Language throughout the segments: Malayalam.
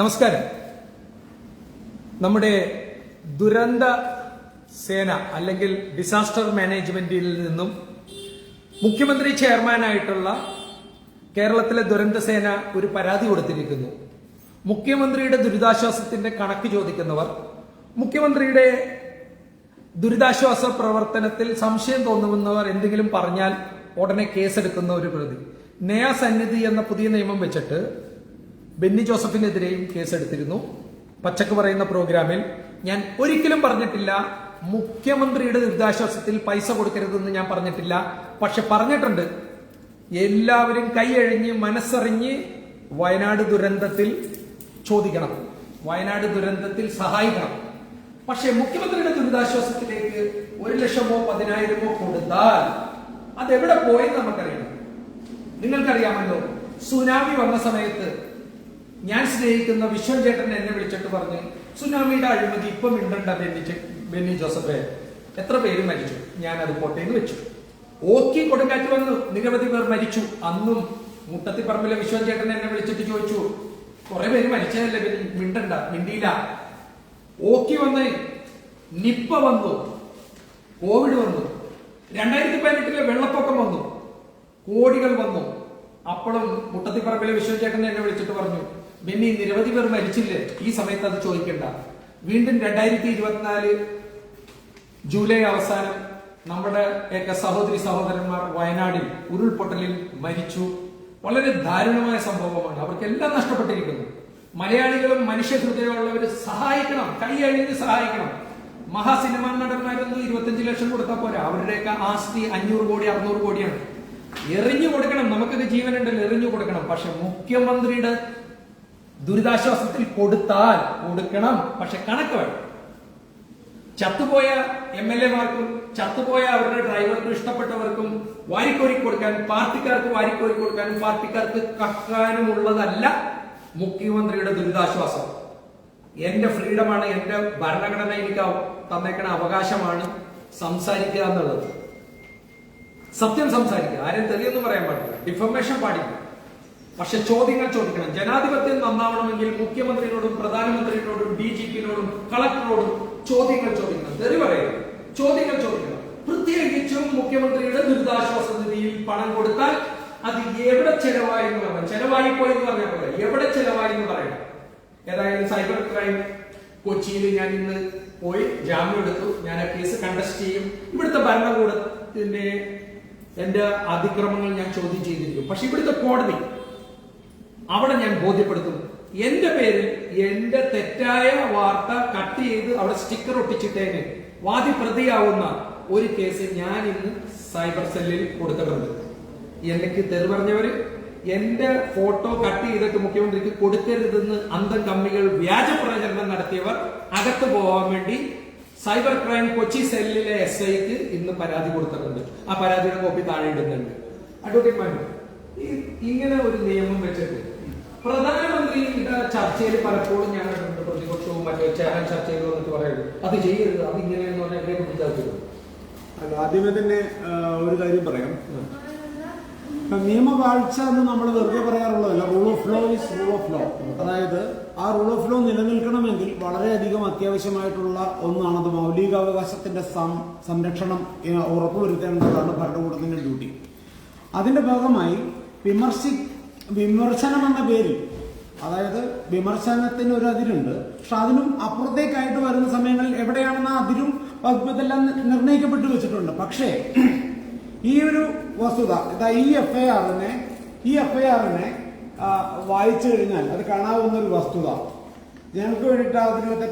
നമസ്കാരം. നമ്മുടെ ദുരന്ത സേന അല്ലെങ്കിൽ ഡിസാസ്റ്റർ മാനേജ്മെന്റിൽ നിന്നും മുഖ്യമന്ത്രി ചെയർമാനായിട്ടുള്ള കേരളത്തിലെ ദുരന്ത സേന ഒരു പരാതി കൊടുത്തിരിക്കുന്നു. മുഖ്യമന്ത്രിയുടെ ദുരിതാശ്വാസത്തിന്റെ കണക്ക് ചോദിക്കുന്നവർ മുഖ്യമന്ത്രിയുടെ ദുരിതാശ്വാസ പ്രവർത്തനത്തിൽ സംശയം തോന്നുന്നവർ എന്തെങ്കിലും പറഞ്ഞാൽ ഉടനെ കേസെടുക്കുന്ന ഒരു പ്രതി. നയാസന്നിധി എന്ന പുതിയ നിയമം വെച്ചിട്ട് ബെന്നി ജോസഫിനെതിരെയും കേസെടുത്തിരുന്നു. പച്ചക്ക് പറയുന്ന പ്രോഗ്രാമിൽ ഞാൻ ഒരിക്കലും പറഞ്ഞിട്ടില്ല മുഖ്യമന്ത്രിയുടെ ദുരിതാശ്വാസത്തിൽ പൈസ കൊടുക്കരുതെന്ന് ഞാൻ പറഞ്ഞിട്ടില്ല. പക്ഷെ പറഞ്ഞിട്ടുണ്ട്. എല്ലാവരും കൈയഴിഞ്ഞ് മനസ്സറിഞ്ഞ് വയനാട് ദുരന്തത്തിൽ ചോദിക്കണം. വയനാട് ദുരന്തത്തിൽ സഹായിക്കണം. പക്ഷെ മുഖ്യമന്ത്രിയുടെ ദുരിതാശ്വാസത്തിലേക്ക് ഒരു ലക്ഷമോ പതിനായിരമോ കൊടുത്താൽ അതെവിടെ പോയെന്ന് നമുക്കറിയണം. നിങ്ങൾക്കറിയാമല്ലോ സുനാമി വന്ന സമയത്ത് ഞാൻ സ്നേഹിക്കുന്ന വിശ്വം ചേട്ടൻ എന്നെ വിളിച്ചിട്ട് പറഞ്ഞു സുനാമിയുടെ അഴിമതി ഇപ്പൊ മിണ്ടണ്ട ബെന്നി ബെന്നി ജോസഫെ. എത്ര പേര് മരിച്ചു? ഞാൻ അത് കോട്ടയിൽ വെച്ചു. ഓക്കി കൊടുങ്കാറ്റ് വന്നു. നിരവധി പേർ മരിച്ചു. അന്നും മുട്ടത്തിപ്പറമ്പിലെ വിശ്വം ചേട്ടൻ എന്നെ വിളിച്ചിട്ട് ചോദിച്ചു കുറെ പേര് മരിച്ചതല്ലേ ബെന്നി? മിണ്ടണ്ട മിണ്ടിയില്ല. ഓക്കി വന്ന് നിപ്പ വന്നു കോവിഡ് വന്നു. രണ്ടായിരത്തി പതിനെട്ടിലെ വെള്ളപ്പൊക്കം വന്നു. കോടികൾ വന്നു. അപ്പോഴും മുട്ടത്തിപ്പറമ്പിലെ വിശ്വചേട്ടൻ എന്നെ വിളിച്ചിട്ട് പറഞ്ഞു ബെന്നി നിരവധി പേർ മരിച്ചില്ലേ? ഈ സമയത്ത് അത് ചോദിക്കണ്ട. വീണ്ടും രണ്ടായിരത്തി ഇരുപത്തിനാല് ജൂലൈ അവസാനം നമ്മുടെ ഒക്കെ സഹോദരി സഹോദരന്മാർ വയനാടിൽ ഉരുൾപൊട്ടലിൽ മരിച്ചു. വളരെ ദാരുണമായ സംഭവമാണ്. അവർക്ക് എല്ലാം നഷ്ടപ്പെട്ടിരിക്കുന്നു. മലയാളികളും മനുഷ്യ ഹൃദയമുള്ളവർ സഹായിക്കണം. കൈ അഴിഞ്ഞ് സഹായിക്കണം. മഹാസിനിമാ നടന്മാരൊന്നും ഇരുപത്തഞ്ച് ലക്ഷം കൊടുത്താൽ പോരാ. അവരുടെയൊക്കെ ആസ്തി അഞ്ഞൂറ് കോടി അറുന്നൂറ് കോടിയാണ്. എറിഞ്ഞു കൊടുക്കണം. നമുക്കൊക്കെ ജീവനുണ്ടല്ലോ എറിഞ്ഞു കൊടുക്കണം. പക്ഷെ മുഖ്യമന്ത്രിയുടെ ദുരിതാശ്വാസത്തിൽ കൊടുത്താൽ കൊടുക്കണം പക്ഷെ കണക്ക് വേണം. ചത്തുപോയ എം എൽ എമാർക്കും ചത്തുപോയ അവരുടെ ഡ്രൈവർക്കും ഇഷ്ടപ്പെട്ടവർക്കും വാരിക്കോരി കൊടുക്കാനും പാർട്ടിക്കാർക്ക് വാരിക്കോരി കൊടുക്കാനും പാർട്ടിക്കാർക്ക് കക്കാനും ഉള്ളതല്ല മുഖ്യമന്ത്രിയുടെ ദുരിതാശ്വാസം. എന്റെ ഫ്രീഡമാണ് എന്റെ ഭരണഘടന എനിക്ക് തന്നേക്കണ അവകാശമാണ് സംസാരിക്കുക എന്നുള്ളത്. സത്യം സംസാരിക്കുക. ആരും തെളിയെന്ന് പറയാൻ പാടില്ല. ഡിഫർമേഷൻ പാടില്ല. പക്ഷെ ചോദ്യങ്ങൾ ചോദിക്കണം. ജനാധിപത്യം നന്നാവണമെങ്കിൽ മുഖ്യമന്ത്രിയോടും പ്രധാനമന്ത്രിയോടും ഡി ജി പിന്നോടും കളക്ടറോടും ചോദ്യങ്ങൾ ചോദിക്കണം. തെറി പറയരുത്. ചോദ്യങ്ങൾ ചോദിക്കണം. പ്രത്യേകിച്ചും മുഖ്യമന്ത്രിയുടെ ദുരിതാശ്വാസ നിധിയിൽ പണം കൊടുത്താൽ അത് എവിടെ ചെലവായി എന്ന് പറഞ്ഞാൽ ചെലവായി പോയി എന്ന് പറഞ്ഞാൽ പോലെ എവിടെ ചെലവായി എന്ന് പറയണം. ഏതായാലും സൈബർ ക്രൈം കൊച്ചിയിൽ ഞാൻ ഇന്ന് പോയി ജാമ്യം എടുത്തു. ഞാൻ ആ കേസ് കണ്ടസ്റ്റ് ചെയ്യും. ഇവിടുത്തെ ഭരണകൂടത്തിന്റെ എന്റെ അതിക്രമങ്ങൾ ഞാൻ ചോദ്യം ചെയ്തിരിക്കും. പക്ഷെ ഇവിടുത്തെ കോടതി അവിടെ ഞാൻ ബോധ്യപ്പെടുത്തും. എന്റെ പേരിൽ എന്റെ തെറ്റായ വാർത്ത കട്ട് ചെയ്ത് അവിടെ സ്റ്റിക്കർ ഒട്ടിച്ചിട്ടേന്. വാദി പ്രതിയാവുന്ന ഒരു കേസ് ഞാൻ ഇന്ന് സൈബർ സെല്ലിൽ കൊടുത്തിട്ടുണ്ട്. എനിക്ക് തെറി പറഞ്ഞവര്? എന്റെ ഫോട്ടോ കട്ട് ചെയ്തിട്ട് മുഖ്യമന്ത്രിക്ക് കൊടുക്കരുതെന്ന് അന്തം കമ്മികൾ വ്യാജ പ്രചരണം നടത്തിയവർ അകത്ത് പോകാൻ വേണ്ടി സൈബർ ക്രൈം കൊച്ചി സെല്ലിലെ എസ് ഐക്ക് ഇന്ന് പരാതി കൊടുത്തിട്ടുണ്ട്. ആ പരാതിയുടെ കോപ്പി താഴെ ഇടുന്നുണ്ട്. അഡ്വക്കേറ്റ് മാനു ഇങ്ങനെ ഒരു നിയമം വെച്ചിട്ട് പ്രധാനമന്ത്രിയുടെ ചർച്ചയിൽ പലപ്പോഴും ഞാൻ പ്രതിപക്ഷവും മറ്റേ ചാനൽ ചർച്ചയിൽ വന്നിട്ട് പറയുന്നത്? അത് ചെയ്യരുത് അത് ഇങ്ങനെയെന്ന് പറഞ്ഞാൽ എന്നെ കുട്ടിച്ചാക്കുന്നത് അല്ല ആദ്യമേ തന്നെ ഒരു കാര്യം പറയാം. നിയമവാഴ്ച എന്ന് നമ്മൾ വെറുതെ പറയാറുള്ളതല്ല rule of law is rule of law അതായത് ആ റൂൾ ഓഫ് ലോ നിലനിൽക്കണമെങ്കിൽ വളരെയധികം അത്യാവശ്യമായിട്ടുള്ള ഒന്നാണ് അത് മൗലികാവകാശത്തിന്റെ സംരക്ഷണം ഉറപ്പുവരുത്തേണ്ടതാണ് ഭരണകൂടത്തിന്റെ ഡ്യൂട്ടി അതിന്റെ ഭാഗമായി വിമർശി വിമർശനം എന്ന പേരിൽ അതായത് വിമർശനത്തിന് ഒരു അതിരുണ്ട് പക്ഷെ അതിനും അപ്പുറത്തേക്കായിട്ട് വരുന്ന സമയങ്ങളിൽ എവിടെയാണെന്ന് അതിരും വകുപ്പത്തെല്ലാം നിർണയിക്കപ്പെട്ടു വെച്ചിട്ടുണ്ട്. പക്ഷേ ഈ ഒരു വസ്തുത ഇതാ ഈ എഫ് ഐ ആറിനെ ഈ എഫ് ഐ ആറിനെ വായിച്ചു കഴിഞ്ഞാൽ അത് കാണാവുന്ന ഒരു വസ്തുത. ഞങ്ങൾക്ക് വേണ്ടിയിട്ട് അതിനകത്തെ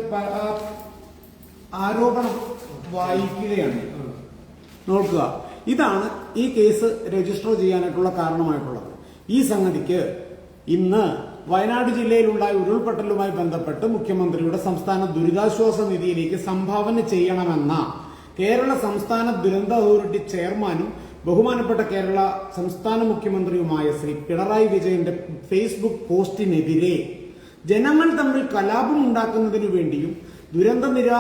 ആരോപണം വായിക്കുകയാണ്. നോക്കുക. ഇതാണ് ഈ കേസ് രജിസ്റ്റർ ചെയ്യാനായിട്ടുള്ള കാരണമായിട്ടുള്ളത്. ഈ സംഗതിക്ക് ഇന്ന് വയനാട് ജില്ലയിലുണ്ടായ ഉരുൾപൊട്ടലുമായി ബന്ധപ്പെട്ട് മുഖ്യമന്ത്രിയുടെ സംസ്ഥാന ദുരിതാശ്വാസ നിധിയിലേക്ക് സംഭാവന ചെയ്യണമെന്ന കേരള സംസ്ഥാന ദുരന്ത അതോറിറ്റി ചെയർമാനും ബഹുമാനപ്പെട്ട കേരള സംസ്ഥാന മുഖ്യമന്ത്രിയുമായ ശ്രീ പിണറായി വിജയന്റെ ഫേസ്ബുക്ക് പോസ്റ്റിനെതിരെ ജനങ്ങൾ തമ്മിൽ കലാപം ഉണ്ടാക്കുന്നതിനു വേണ്ടിയും ദുരന്ത നിരാ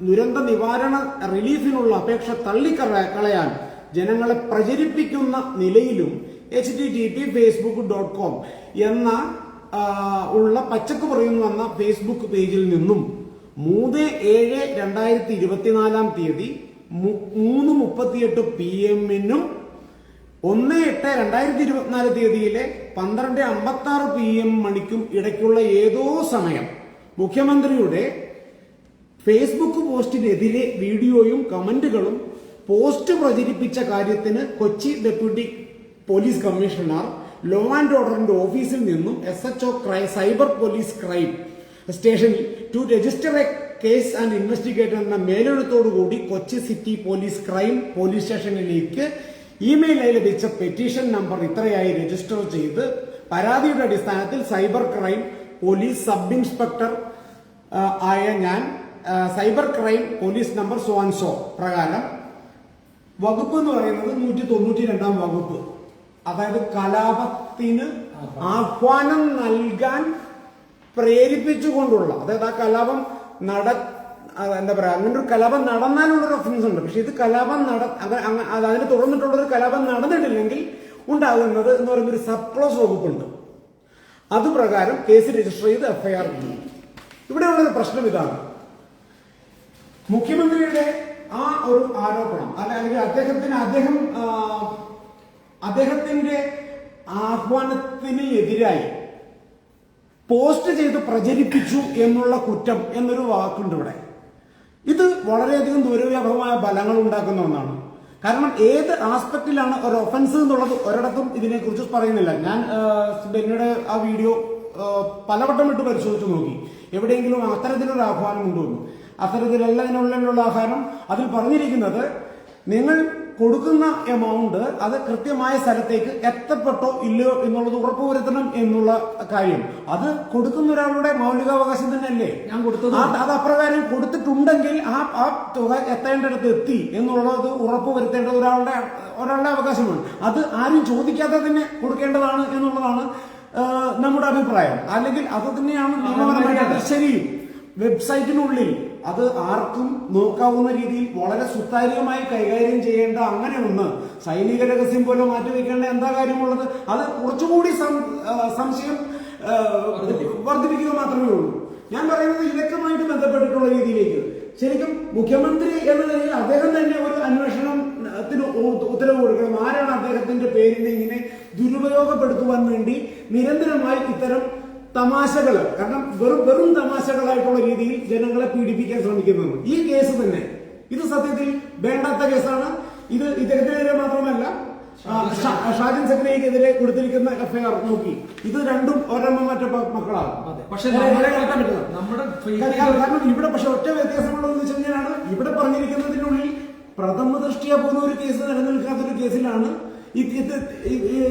ദുരന്ത നിവാരണ റിലീഫിനുള്ള അപേക്ഷ തള്ളിക്കളയാൻ ജനങ്ങളെ പ്രചരിപ്പിക്കുന്ന നിലയിലും H T T P Facebook dot com എന്ന ഉള്ള പച്ചക്ക് പറയുന്നു എന്ന ഫേസ്ബുക്ക് പേജിൽ നിന്നും മൂന്ന് ഏഴ് രണ്ടായിരത്തി ഇരുപത്തിനാലാം തീയതി മൂന്ന് മുപ്പത്തിയെട്ട് പി എമ്മിനും ഒന്ന് എട്ട് രണ്ടായിരത്തി ഇരുപത്തിനാല് തീയതിയിലെ പന്ത്രണ്ട് അമ്പത്തി ആറ് പി എം മണിക്കും ഇടയ്ക്കുള്ള ഏതോ സമയം മുഖ്യമന്ത്രിയുടെ ഫേസ്ബുക്ക് പോസ്റ്റിനെതിരെ വീഡിയോയും കമന്റുകളും പോസ്റ്റ് പ്രചരിപ്പിച്ച കാര്യത്തിന് Kochi deputy police commissioner law and ഓർഡറിന്റെ ഓഫീസിൽ നിന്നും S H O cyber police crime സ്റ്റേഷനിൽ to register a case and investigate എന്ന മേലെഴുത്തോടുകൂടി Kochi city police crime police സ്റ്റേഷനിലേക്ക് ഇമെയിലായി ലഭിച്ച പെറ്റീഷൻ നമ്പർ ഇത്രയായി രജിസ്റ്റർ ചെയ്ത് പരാതിയുടെ അടിസ്ഥാനത്തിൽ cyber crime police sub inspector ആയ ഞാൻ cyber crime police number so and so പ്രകാരം വകുപ്പ് എന്ന് പറയുന്നത് നൂറ്റി തൊണ്ണൂറ്റി രണ്ടാം വകുപ്പ്. അതായത് കലാപത്തിന് ആഹ്വാനം നൽകാൻ പ്രേരിപ്പിച്ചുകൊണ്ടുള്ള അതായത് ആ കലാപം നട എന്താ പറയാ അങ്ങനെ ഒരു കലാപം നടന്നാലുള്ള റെഫറൻസ് ഉണ്ട്. പക്ഷെ ഇത് കലാപം നട അതിന് തുടർന്നിട്ടുള്ള ഒരു കലാപം നടന്നിട്ടില്ലെങ്കിൽ ഉണ്ടാകുന്നത് എന്ന് പറയുന്ന ഒരു സപ്ലോസ് വകുപ്പുണ്ട്. അത് പ്രകാരം കേസ് രജിസ്റ്റർ ചെയ്ത് എഫ്ഐആർ ഇവിടെയുള്ളൊരു പ്രശ്നം ഇതാണ്. മുഖ്യമന്ത്രിയുടെ ആ ഒരു ആരോപണം അല്ല അല്ലെങ്കിൽ അദ്ദേഹത്തിന് അദ്ദേഹം ആ, അദ്ദേഹത്തിന്റെ ആഹ്വാനത്തിന് എതിരായി പോസ്റ്റ് ചെയ്ത് പ്രചരിപ്പിച്ചു എന്നുള്ള കുറ്റം എന്നൊരു വാക്കുണ്ട് ഇവിടെ. ഇത് വളരെയധികം ദുരവ്യാപകമായ ഫലങ്ങൾ ഉണ്ടാക്കുന്ന ഒന്നാണ്. കാരണം ഏത് ആസ്പെക്റ്റിലാണ് ഒരു ഒഫൻസ് എന്നുള്ളത് ഒരിടത്തും ഇതിനെക്കുറിച്ച് പറയുന്നില്ല. ഞാൻ ബെന്നിയുടെ ആ വീഡിയോ പലവട്ടം ഇട്ട് പരിശോധിച്ചു നോക്കി. എവിടെയെങ്കിലും അത്തരത്തിലൊരു ആഹ്വാനം ഉണ്ടോ അത്തരത്തിലല്ല ഇതിനുള്ളിലുള്ള ആഹ്വാനം. അതിൽ പറഞ്ഞിരിക്കുന്നത് നിങ്ങൾ കൊടുക്കുന്ന എമൗണ്ട് അത് കൃത്യമായ സ്ഥലത്തേക്ക് എത്തപ്പെട്ടോ ഇല്ലയോ എന്നുള്ളത് ഉറപ്പുവരുത്തണം എന്നുള്ള കാര്യം. അത് കൊടുക്കുന്ന ഒരാളുടെ മൗലികാവകാശം തന്നെയല്ലേ? ഞാൻ കൊടുത്തത്. അത് അപ്രകാരം കൊടുത്തിട്ടുണ്ടെങ്കിൽ ആ ആ തുക എത്തേണ്ടടുത്ത് എത്തി എന്നുള്ളത് ഉറപ്പുവരുത്തേണ്ടത് ഒരാളുടെ ഒരാളുടെ അവകാശമാണ്. അത് ആരും ചോദിക്കാതെ തന്നെ കൊടുക്കേണ്ടതാണ് എന്നുള്ളതാണ് നമ്മുടെ അഭിപ്രായം. അല്ലെങ്കിൽ അത് തന്നെയാണ് നിയമപരമായിട്ട് ശരിയും വെബ്സൈറ്റിനുള്ളിൽ അത് ആർക്കും നോക്കാവുന്ന രീതിയിൽ വളരെ സുതാര്യമായി കൈകാര്യം ചെയ്യേണ്ട അങ്ങനെ ഒന്ന് സൈനിക രഹസ്യം പോലെ മാറ്റിവെക്കേണ്ട എന്താ കാര്യമുള്ളത്? അത് കുറച്ചുകൂടി സംശയം വർദ്ധിപ്പിക്കുക മാത്രമേ ഉള്ളൂ. ഞാൻ പറയുന്നത് ഇതൊക്കെയുമായിട്ട് ബന്ധപ്പെട്ടിട്ടുള്ള രീതിയിലേക്ക്. ശരിക്കും മുഖ്യമന്ത്രി എന്ന നിലയിൽ അദ്ദേഹം തന്നെ ഒരു അന്വേഷണത്തിന് ഉത്തരവ് കൊടുക്കണം. ആരാണ് അദ്ദേഹത്തിന്റെ പേരിനെ ഇങ്ങനെ ദുരുപയോഗപ്പെടുത്തുവാൻ വേണ്ടി നിരന്തരമായി ഇത്തരം തമാശകൾ കാരണം വെറും വെറും തമാശകളായിട്ടുള്ള രീതിയിൽ ജനങ്ങളെ പീഡിപ്പിക്കാൻ ശ്രമിക്കുന്നത്. ഈ കേസ് തന്നെ. ഇത് സത്യത്തിൽ വേണ്ടാത്ത കേസാണ്. ഇത് ഇദ്ദേഹത്തിനെതിരെ മാത്രമല്ല ഷാജിൻ സെക്രട്ടറിക്കെതിരെ കൊടുത്തിരിക്കുന്ന എഫ്ഐആർ നോക്കി. ഇത് രണ്ടും ഒരമ്മ മറ്റ മക്കളാണ്. പക്ഷേ കാരണം- ഇവിടെ പക്ഷെ ഒറ്റ വ്യത്യാസമുള്ളതെന്ന് വെച്ച് കഴിഞ്ഞാണ് ഇവിടെ പറഞ്ഞിരിക്കുന്നതിനുള്ളിൽ പ്രഥമ ദൃഷ്ടിയ പോകുന്ന ഒരു കേസ് നിലനിൽക്കാത്ത ഒരു കേസിലാണ്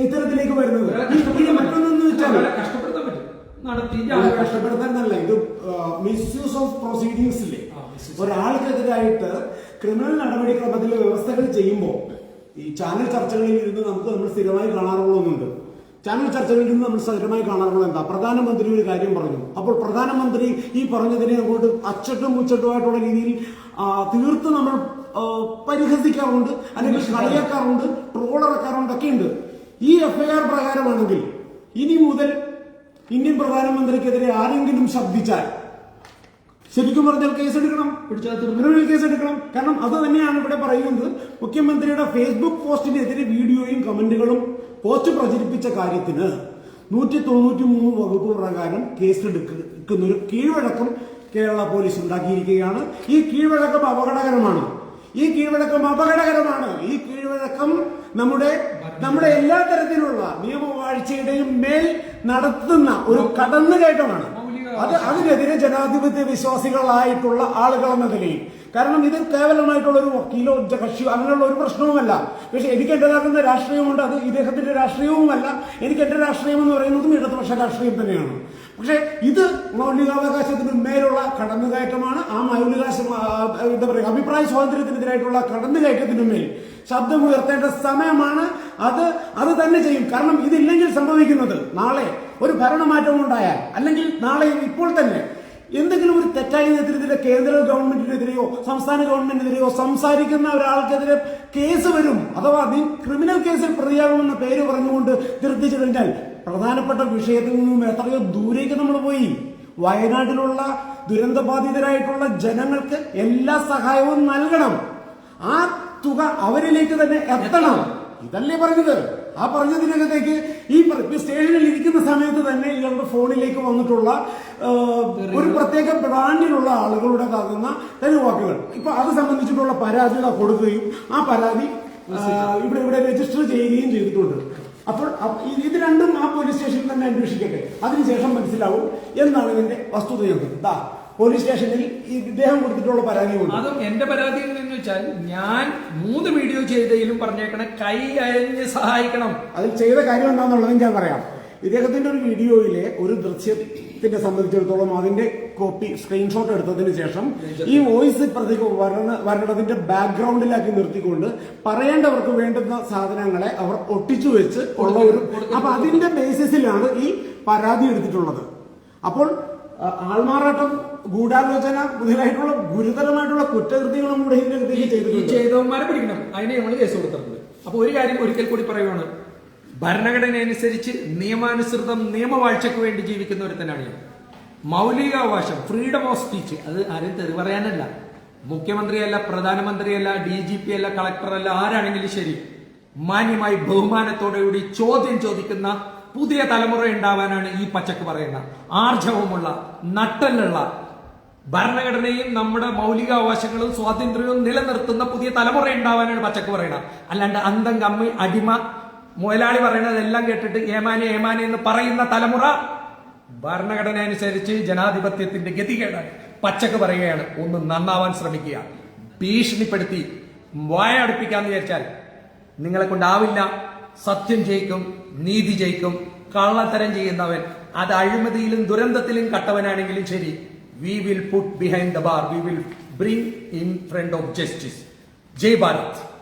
ഇത്തരത്തിലേക്ക് വരുന്നത്. മറ്റൊന്നെന്ന് വെച്ചാൽ നടത്തി കഷ്ടപ്പെടുത്താനല്ല ഇത് മിസ്യൂസ് ഓഫ് പ്രൊസീഡിങ്സ് ഇല്ലേ. ഒരാൾക്കെതിരായിട്ട് ക്രിമിനൽ നടപടിക്രമത്തിൽ വ്യവസ്ഥകൾ ചെയ്യുമ്പോൾ ഈ ചാനൽ ചർച്ചകളിൽ ഇരുന്ന് നമുക്ക് നമ്മൾ സ്ഥിരമായി കാണാറുള്ള ഒന്നുണ്ട് ചാനൽ ചർച്ചകളിൽ നിന്ന് നമ്മൾ സ്ഥിരമായി കാണാറുള്ള എന്താ? പ്രധാനമന്ത്രി ഒരു കാര്യം പറഞ്ഞു. അപ്പോൾ പ്രധാനമന്ത്രി ഈ പറഞ്ഞതിനെ അങ്ങോട്ട് അച്ചട്ടും മുച്ചട്ടുമായിട്ടുള്ള രീതിയിൽ തീർത്ത് നമ്മൾ പരിഹസിക്കാറുണ്ട് അല്ലെങ്കിൽ കളിയാക്കാറുണ്ട് ട്രോളിറക്കാറുണ്ട് ഒക്കെ ഉണ്ട് ഈ എഫ്ഐആർ പ്രകാരമാണെങ്കിൽ ഇനി മുതൽ ഇന്ത്യൻ പ്രധാനമന്ത്രിക്കെതിരെ ആരെങ്കിലും ശബ്ദിച്ചാൽ ശരിക്കും പറഞ്ഞാൽ കേസെടുക്കണം. പിടിച്ചാൽ ക്രിമിനൽ കേസ് എടുക്കണം കാരണം അത് തന്നെയാണ് ഇവിടെ പറയുന്നത്. മുഖ്യമന്ത്രിയുടെ ഫേസ്ബുക്ക് പോസ്റ്റിനെതിരെ വീഡിയോയും കമന്റുകളും പോസ്റ്റ് പ്രചരിപ്പിച്ച കാര്യത്തിന് നൂറ്റി തൊണ്ണൂറ്റി മൂന്ന് വകുപ്പ് പ്രകാരം കേസെടുക്കുന്ന ഒരു കീഴ്വഴക്കം കേരള പോലീസ് ഉണ്ടാക്കിയിരിക്കുകയാണ്. ഈ കീഴ്വഴക്കം അപകടകരമാണ്. ഈ കീഴ്വഴക്കം അപകടകരമാണ്. ഈ കീഴ്വഴക്കം നമ്മുടെ നമ്മുടെ എല്ലാ തരത്തിലുള്ള നിയമവാഴ്ചയുടെയും മേൽ നടത്തുന്ന ഒരു കടന്നുകയറ്റമാണ് അത് അതിനെതിരെ ജനാധിപത്യ വിശ്വാസികളായിട്ടുള്ള ആളുകൾ എന്ന നിലയിൽ. കാരണം ഇത് കേവലമായിട്ടുള്ള ഒരു വക്കീലോ കക്ഷിയോ അങ്ങനെയുള്ള ഒരു പ്രശ്നവുമല്ല. പക്ഷെ എനിക്ക് എന്റേതാക്കുന്ന രാഷ്ട്രീയമുണ്ട്. അത് ഇദ്ദേഹത്തിന്റെ രാഷ്ട്രീയവുമല്ല. എനിക്ക് എന്റെ രാഷ്ട്രീയം എന്ന് പറയുന്നതും ഇടതുപക്ഷ രാഷ്ട്രീയം തന്നെയാണ്. പക്ഷെ ഇത് മൗലികാവകാശത്തിന് മേലുള്ള കടന്നുകയറ്റമാണ് ആ മൗലികാശം എന്താ പറയുക അഭിപ്രായ സ്വാതന്ത്ര്യത്തിനെതിരായിട്ടുള്ള കടന്നുകയറ്റത്തിന് മേൽ ശബ്ദമുയർത്തേണ്ട സമയമാണ്. അത് അത് തന്നെ ചെയ്യും. കാരണം ഇതില്ലെങ്കിൽ സംഭവിക്കുന്നത് നാളെ ഒരു ഭരണമാറ്റം ഉണ്ടായാൽ അല്ലെങ്കിൽ നാളെ ഇപ്പോൾ തന്നെ എന്തെങ്കിലും ഒരു തെറ്റായ നേതൃത്വത്തിലെ കേന്ദ്ര ഗവൺമെന്റിനെതിരെയോ സംസ്ഥാന ഗവൺമെന്റിനെതിരെയോ സംസാരിക്കുന്ന ഒരാൾക്കെതിരെ കേസ് വരും അഥവാ നീ ക്രിമിനൽ കേസിൽ പ്രതിയാകുമെന്ന പേര് പറഞ്ഞുകൊണ്ട് കഴിഞ്ഞാൽ പ്രധാനപ്പെട്ട വിഷയത്തിൽ നിന്നും എത്രയോ ദൂരേക്ക് നമ്മൾ പോയി. വയനാട്ടിലുള്ള ദുരന്തബാധിതരായിട്ടുള്ള ജനങ്ങൾക്ക് എല്ലാ സഹായവും നൽകണം. ആ തുക അവരിലേക്ക് തന്നെ എത്തണം. ഇതല്ലേ പറഞ്ഞത്? ആ പറഞ്ഞതിനകത്തേക്ക് ഈ സ്റ്റേഷനിൽ ഇരിക്കുന്ന സമയത്ത് തന്നെ ഇയാളുടെ ഫോണിലേക്ക് വന്നിട്ടുള്ള ഒരു പ്രത്യേക ബ്രാൻഡിലുള്ള ആളുകളുടെ കാകുന്ന തെരുവാക്കുകൾ ഇപ്പൊ അത് സംബന്ധിച്ചിട്ടുള്ള പരാതികൾ കൊടുക്കുകയും ആ പരാതി ഇവിടെ ഇവിടെ രജിസ്റ്റർ ചെയ്യുകയും ചെയ്തിട്ടുണ്ട്. അപ്പോൾ അപ്പ- ഇത് രണ്ടും ആ പോലീസ് സ്റ്റേഷനിൽ തന്നെ അന്വേഷിക്കട്ടെ. അതിനുശേഷം മനസ്സിലാവും എന്നാണ് ഇതിന്റെ വസ്തുത എന്ന് ദാ പോലീസ് സ്റ്റേഷനിൽ ഈ ഇദ്ദേഹം കൊടുത്തിട്ടുള്ള പരാതിയുണ്ട് അതും എന്റെ പരാതി എന്ന് വെച്ചാൽ ഞാൻ മൂന്ന് വീഡിയോ ചെയ്തതിലും പറഞ്ഞേക്കണ കൈ അയഞ്ഞ് സഹായിക്കണം. അതിൽ ചെയ്ത കാര്യം എന്താണെന്നുള്ളത് ഞാൻ പറയാം. ഇദ്ദേഹത്തിന്റെ ഒരു വീഡിയോയിലെ ഒരു ദൃശ്യത്തിനെ സംബന്ധിച്ചിടത്തോളം അതിന്റെ കോപ്പി സ്ക്രീൻഷോട്ട് എടുത്തതിന് ശേഷം ഈ വോയിസ് പ്രതി വരണ വരണതിന്റെ ബാക്ക്ഗ്രൗണ്ടിലാക്കി നിർത്തിക്കൊണ്ട് പറയേണ്ടവർക്ക് വേണ്ടുന്ന സാധനങ്ങളെ അവർ ഒട്ടിച്ചു വെച്ച് ഉള്ള ഒരു അപ്പൊ അതിന്റെ ബേസിസിലാണ് ഈ പരാതി എടുത്തിട്ടുള്ളത്. അപ്പോൾ ആൾമാറാട്ടം ഗൂഢാലോചന മുതലായിട്ടുള്ള ഗുരുതരമായിട്ടുള്ള കുറ്റകൃത്യങ്ങളും കൂടെ ചെയ്തിട്ടുണ്ട്. ചെയ്തവന്മാരെ പിടിക്കണം. അതിന് നമ്മൾ കേസ് കൊടുത്തിട്ടുണ്ട്. അപ്പൊ ഒരു കാര്യം ഒരിക്കൽ കൂടി പറയുവാണ്. ഭരണഘടന അനുസരിച്ച് നിയമാനുസൃതം നിയമവാഴ്ചയ്ക്ക് വേണ്ടി ജീവിക്കുന്ന ഒരുത്തനാണ് ഞാൻ. മൗലികാവകാശം ഫ്രീഡം ഓഫ് സ്പീച്ച് അത് ആരും തെറി പറയാനല്ല. മുഖ്യമന്ത്രിയല്ല പ്രധാനമന്ത്രിയല്ല ഡി ജി പി അല്ല കളക്ടറല്ല ആരാണെങ്കിലും ശരി. മാന്യമായി ബഹുമാനത്തോടെ കൂടി ചോദ്യം ചോദിക്കുന്ന പുതിയ തലമുറ ഉണ്ടാവാനാണ് ഈ പച്ചക്ക് പറയുന്ന ആർജവമുള്ള നട്ടലുള്ള ഭരണഘടനയും നമ്മുടെ മൗലിക അവകാശങ്ങളും സ്വാതന്ത്ര്യവും നിലനിർത്തുന്ന പുതിയ തലമുറ ഉണ്ടാവാനാണ് പച്ചക്ക് പറയുന്നത് അല്ലാണ്ട് അന്തം കമ്മി അടിമ മുതലാളി പറയുന്നതെല്ലാം കേട്ടിട്ട് ഏമാനെ ഏമാനെ എന്ന് പറയുന്ന തലമുറ ഭരണഘടന അനുസരിച്ച് ജനാധിപത്യത്തിന്റെ ഗതികേടാണ്. പച്ചക്ക് പറയുകയാണ് ഒന്ന് നന്നാവാൻ ശ്രമിക്കുക. ഭീഷണിപ്പെടുത്തി വായ അടുപ്പിക്കാന്ന് വിചാരിച്ചാൽ നിങ്ങളെ കൊണ്ടാവില്ല സത്യം ജയിക്കും നീതി ജയിക്കും. കള്ളത്തരം ചെയ്യുന്നവൻ അത് അഴിമതിയിലും ദുരന്തത്തിലും കട്ടവനാണെങ്കിലും ശരി. We will put behind the bar we will bring in front of justice Jai Bharat.